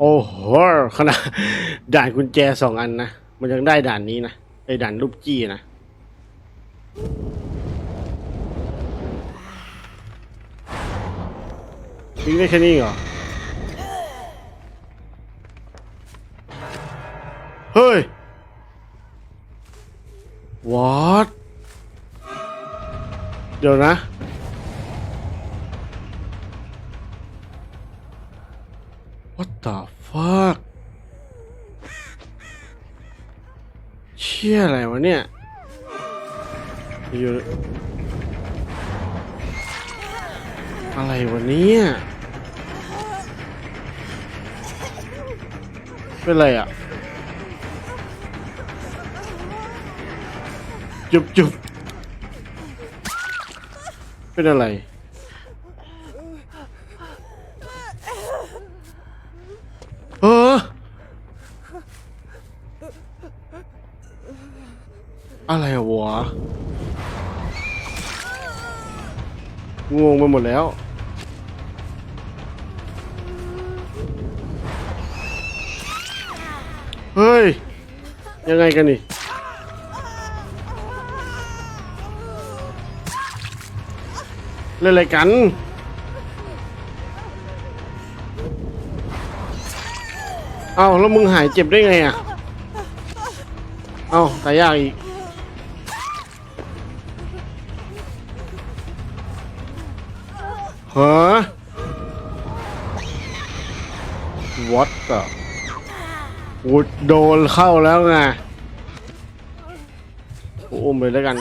โอ้โหขนาดด่านกุญแจสองอันนะ มันยังได้ด่านนี้นะไอ้ด่านรูปจี้นะทิ้งได้แค่นี้เหรอ เฮ้ย what เดี๋ยวนะ What the fuck เชี่ยอะไรวะเนี่ยอยู่อะไรวะเนี่ยเป็นไรอะ จุบจุบเป็นอะไร เออ อะไรอะวะ งงไปหมดแล้ว เฮ้ย ยังไงกันนี่เล่นอะไรกัน เอาแล้วมึงหายเจ็บได้ไงอะ เอ้าตายยากอีก ฮะ What the กูโดนเข้าแล้วไงอุ้มเลยแล้วกัน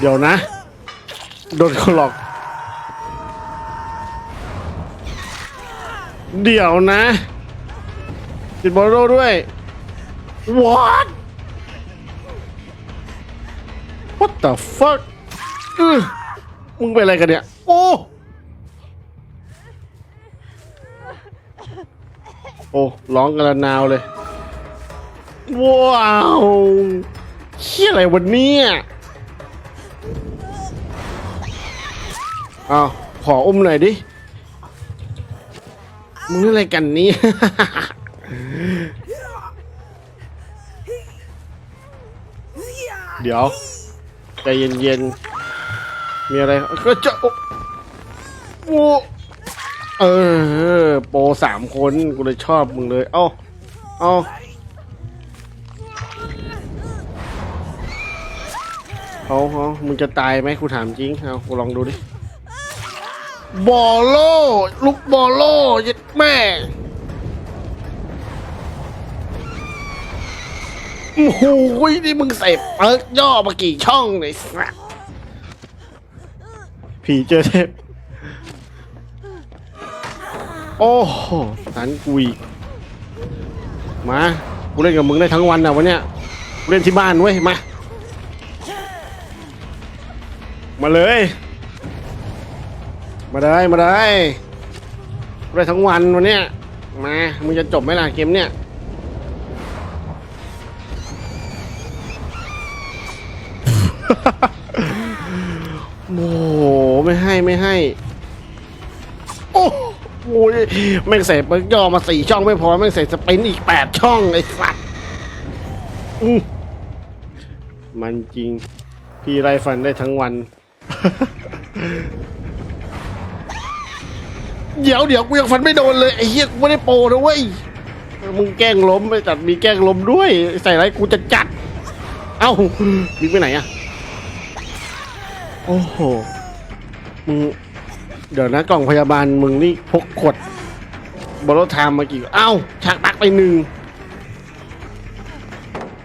เดี๋ยวนะ โดนเขาหลอก เดี๋ยวนะติดบอลโลด้วย what what the fuck อื้อมึงเป็นอะไรกันเนี่ย โอ้ โอ้ร้องกันละนาวเลย ว้าวเชี่ยอะไรวันนี้เอาวขออุ้มหน่อยดิ มึงอะไรกันนี้ เดี๋ยวใจเย็นๆ มีอะไรก็จะโอ้โอ้เออ โปรสามคนกูเลยชอบมึงเลย เอ้า เอ้าเอาเอามึงจะตายไหมกูถามจริง เอากูลองดูดิ บอโลลูกบอโลยัดแม่ โอ้โหนี่มึงใส่เปิร์กย่อมากี่ช่องเลยสัสผีเจอเทพโอ้โหสันกุยมากูเล่นกับมึงได้ทั้งวันนะวันเนี้ยกูเล่นที่บ้านเว้ยมา มาเลย มาได้มาได้ได้ทั้งวันวันเนี้ยมามึงจะจบไหมล่ะเกมเนี้ย โอ้โหไม่ให้ไม่ให้ โอ้โหแม่งใส่เปิร์กย่อมาสี่ช่องไม่พอแม่งใส่สปินอีกแปดช่องไอ้สัสอื้อมันจริง พี่ไล่ฟันได้ทั้งวัน เดี๋ยวเดี๋ยวกูยังฟันไม่โดนเลยไอ้เหี้ยกูไม่ได้โปรนะเว้ยมึงแกล้งล้มไปจัดมีแกล้งล้มด้วย ใส่ไรกูจะจัด เอ้ามีไปไหนอะ โอ้โห มึง เดี๋ยวนะกล่องพยาบาลมึงนี่พกขวดบอลโลไทม์มากี่เอ้าฉากตักไปหนึ่ง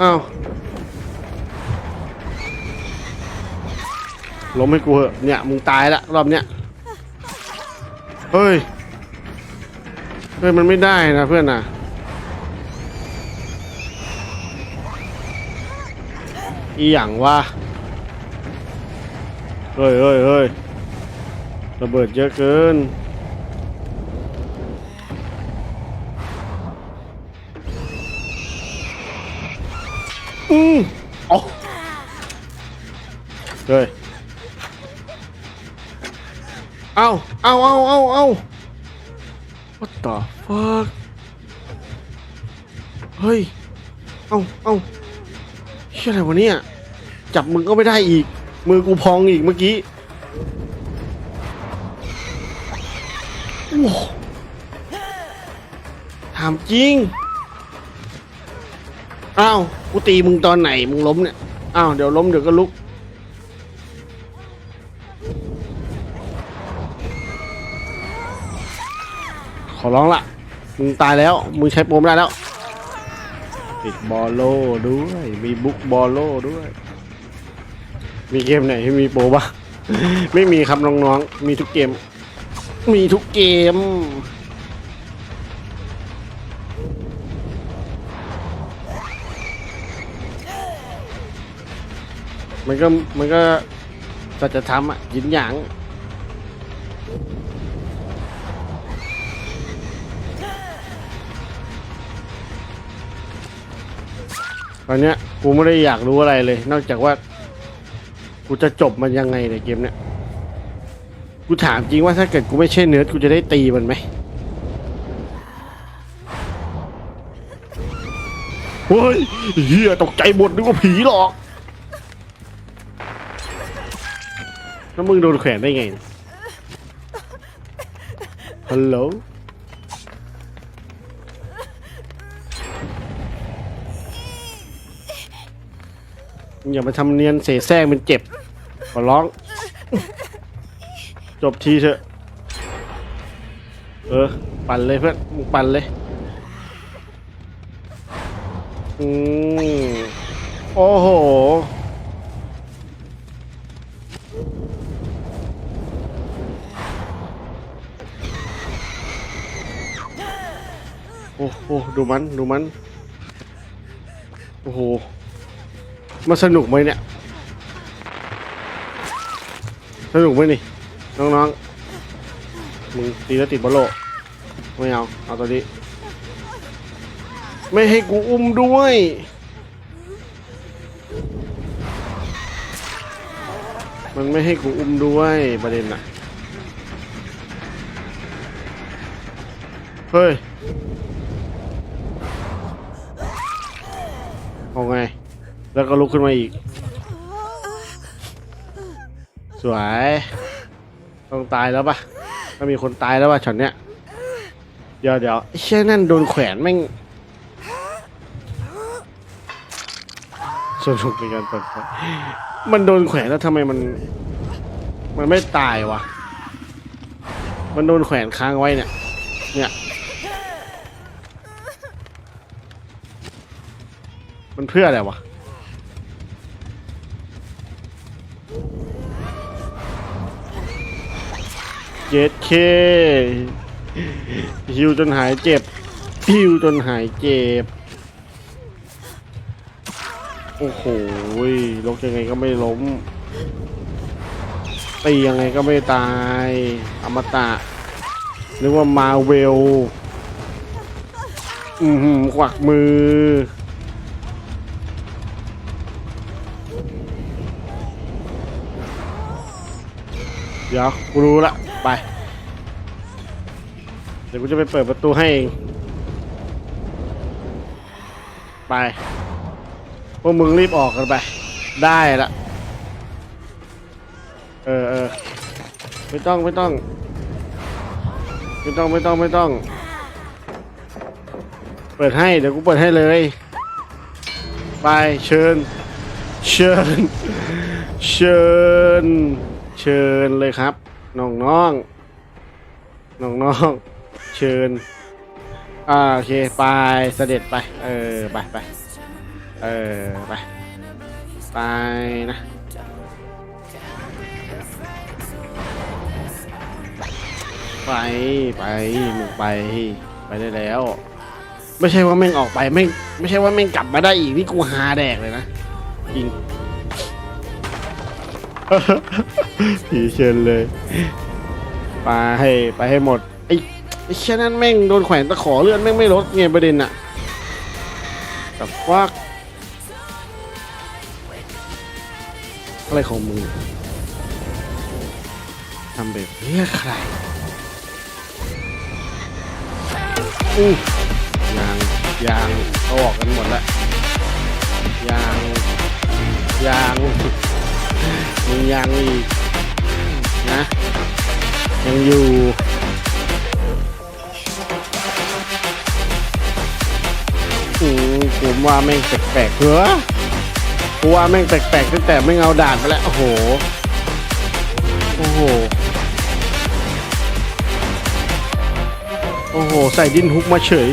อ้าวล้มให้กูเหอะเนี่ย มึงตายละรอบเนี้ย เฮ้ย เฮ้ย มันไม่ได้นะเพื่อนนะอีหยังวะ เฮ้ยเฮ้ยเฮ้ยระเบิดเยอะเกินอืมอ๋อเฮ้ยเอาเอาเอาเอาเอา what the fuck เฮ้ย เอาเอาเชื่ออะไรวะเนี่ย จับมึงก็ไม่ได้อีก มือกูพองอีกเมื่อกี้โอ้โหถามจริง อ้าว กูตีมึงตอนไหน มึงล้มเนี่ย อ้าว เดี๋ยวล้มเดี๋ยวก็ลุก ขอร้องละ มึงตายแล้ว มึงใช้โปรไม่ได้แล้ว ติดบอลโลด้วย มีบุกบอลโลด้วย มีเกมไหนที่มีโปรบ้างไม่มีครับน้องๆ มีทุกเกม มีทุกเกม มันก็มันก็สัจธรรมอะยินหยางตอนเนี้ยกูไม่ได้อยากรู้อะไรเลย นอกจากว่า กูจะจบมันยังไงในเกมเนี้ย กูถามจริงว่าถ้าเกิดกูไม่ใช่เนื้อกูจะได้ตีมันไหมเฮ้ยเฮียตกใจหมดนึกว่าผีหรอก แล้วมึงโดนแขวนได้ไง ฮัลโหล อย่ามาทำเนียนเสแสร้งเป็นเจ็บขอร้อง จบทีเถอะ เออ ปั่นเลยเพื่อนมึงปั่นเลยอืมโอ้โหโอ้โหดูมัน ดูมัน โอ้โห มันสนุกไหมเนี่ย สนุกไหมนี่ น้องๆ มึงตีแล้วติดบอลโลไม่เอา เอาตัวนี้ ไม่ให้กูอุ้มด้วย มันไม่ให้กูอุ้มด้วยประเด็นน่ะ เฮ้ยเอาไง แล้วก็ลุกขึ้นมาอีก สวย ต้องตายแล้วปะถ้ามีคนตายแล้วปะช็อตเนี้ย เดี๋ยวเดี๋ยวเช่นั่นโดนแขวนแม่งสนุกในการเปิดไฟมันโดนแขวนแล้วทำไมมัน มันไม่ตายวะ มันโดนแขวนค้างไว้เนี่ย เนี่ย มันเพื่ออะไรวะ เจ็ดเคฮิวจนหายเจ็บฮิวจนหายเจ็บ โอ้โหลกยังไงก็ไม่ล้ม ตียังไงก็ไม่ตาย อมตะนึกว่ามาเวล อือหือขวักมือ ดี๋ยวกูรู้ละไป เดี๋ยวกูจะไปเปิดประตูให้เอง ไปพวกมึงรีบออกกันไป ได้ละ เออเออไม่ต้องไม่ต้อง ไม่ต้องไม่ต้องไม่ต้อง เปิดให้เดี๋ยวกูเปิดให้เลย ไปเชิญ เชิญ เชิญ เชิญเลยครับน้องน้องน้องน้องๆเชิญอ่าโอเคไปเสด็จไป เออไปไปเออไปไปนะไปไปมึงไปไปได้แล้ว ไม่ใช่ว่าแม่งออกไปแม่ไม่ใช่ว่าแม่งกลับมาได้อีกนี่กูหาแดกเลยนะจริง ผีเชิญเลยไปให้ไปให้หมดไอ้ไอ้แค่นั้นแม่งโดนแขวนตะขอเลือดแม่งไม่ลดไงประเด็นอะแต่ฟักอะไรของมึงทำแบบเรียกใครอู้ยางยางเอาออกกันหมดละยางยาง มึงยังอีกนะ ยังอยู่อืมผมว่าแม่งแปลกๆเหรอกูว่าแม่งแปลกๆตั้งแต่ไม่เอาด่านไปแล้ว โอ้โห โอ้โห โอ้โห ใส่ดินฮุกมาเฉย